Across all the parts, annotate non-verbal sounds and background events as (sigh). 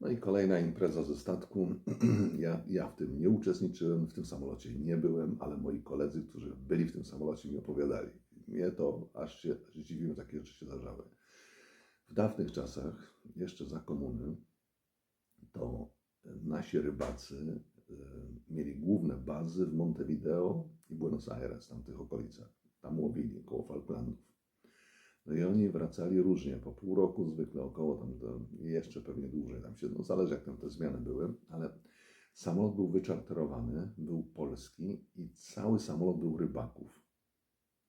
No i kolejna impreza ze statku. (clears throat) Ja, ja w tym nie uczestniczyłem, w tym samolocie nie byłem, ale moi koledzy, którzy byli w tym samolocie, mi opowiadali. Mnie to aż się zdziwiłem, że takie rzeczy się zdarzały. W dawnych czasach, jeszcze za komuny, to nasi rybacy e, mieli główne bazy w Montevideo i Buenos Aires, tam w tych okolicach. Tam łowili koło Falklandów. No i oni wracali różnie, po pół roku zwykle, około tam jeszcze pewnie dłużej, tam się, no zależy jak tam te zmiany były, ale samolot był wyczarterowany, był polski i cały samolot był rybaków.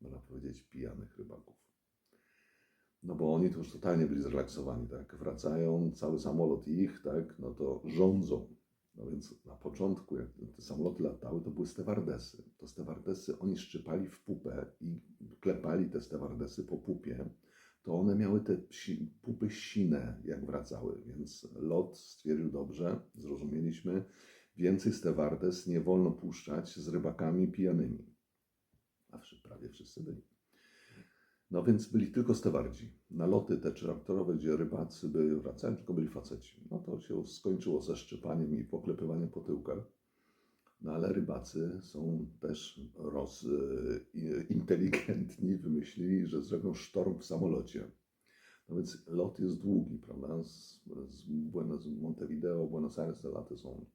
Można powiedzieć pijanych rybaków. No bo oni to już totalnie byli zrelaksowani, tak, wracają, cały samolot ich, tak, no to rządzą. No więc na początku, jak te samoloty latały, to były stewardesy. To stewardesy oni szczypali w pupę i klepali te stewardesy po pupie. To one miały te psi, pupy sine, jak wracały, więc lot stwierdził dobrze, zrozumieliśmy, więcej stewardes nie wolno puszczać z rybakami pijanymi. A prawie wszyscy byli. No więc byli tylko stewardzi. Na loty te czarterowe, gdzie rybacy byli wracali, tylko byli faceci. No to się skończyło ze szczypaniem i poklepywaniem po tyłkach. No ale rybacy są też roz, y, inteligentni, wymyślili, że zrobią sztorm w samolocie. No więc lot jest długi, prawda? Z, z, Buenos, Montevideo, Buenos Aires te laty są,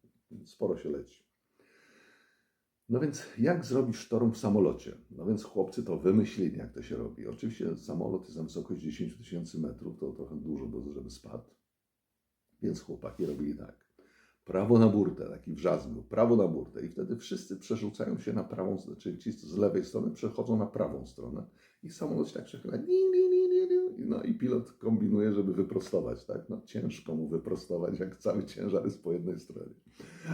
sporo się leci. No więc jak zrobić sztorm w samolocie? No więc chłopcy to wymyślili, jak to się robi. Oczywiście samolot jest na wysokość 10 tysięcy metrów, to trochę dużo, bo żeby spadł. Więc chłopaki robili tak. Prawo na burtę, taki wrzask był, prawo na burtę i wtedy wszyscy przerzucają się na prawą, czyli ci z lewej strony przechodzą na prawą stronę i samolot się tak przechyla. No i pilot kombinuje, żeby wyprostować, tak? No ciężko mu wyprostować, jak cały ciężar jest po jednej stronie.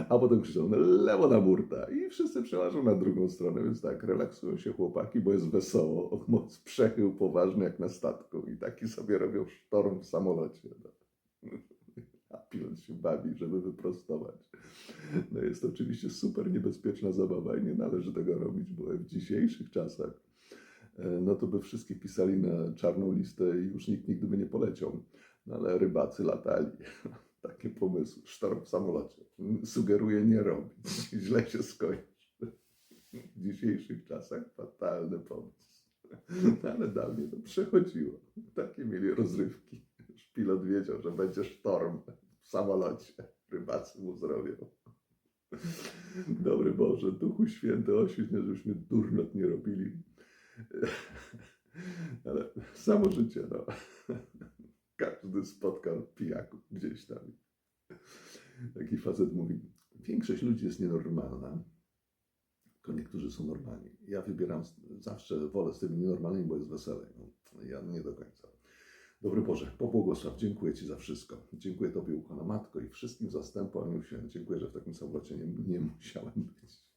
A potem krzyczą lewo na burtę i wszyscy przełażą na drugą stronę, więc tak, relaksują się chłopaki, bo jest wesoło, (laughs) moc przechył poważny jak na statku i taki sobie robią sztorm w samolocie. No. Bawi, żeby wyprostować. No jest to oczywiście super niebezpieczna zabawa i nie należy tego robić, bo w dzisiejszych czasach e, no to by wszystkich pisali na czarną listę i już nikt nigdy by nie poleciał. No ale rybacy latali. (laughs) Takie pomysły. Sztorm w samolocie. Sugeruję nie robić. (laughs) Źle się skończy. W dzisiejszych czasach fatalny pomysł. No, ale dawniej to przechodziło. Takie mieli rozrywki. Już pilot wiedział, że będzie sztorm w samolocie. Rybacy mu zrobią. Dobry Boże, Duchu Święty, oświeć żebyśmy durnot nie robili. Ale samo życie, no. Każdy spotkał pijaków gdzieś tam. Taki facet mówi, większość ludzi jest nienormalna, tylko niektórzy są normalni. Ja wybieram, zawsze wolę z tymi nienormalnymi, bo jest weselej. No, ja nie do końca. Dobry Boże, pobłogosław, dziękuję Ci za wszystko. Dziękuję Tobie, ukochana Matko i wszystkim zastępom. Dziękuję, że w takim samolocie nie, nie musiałem być.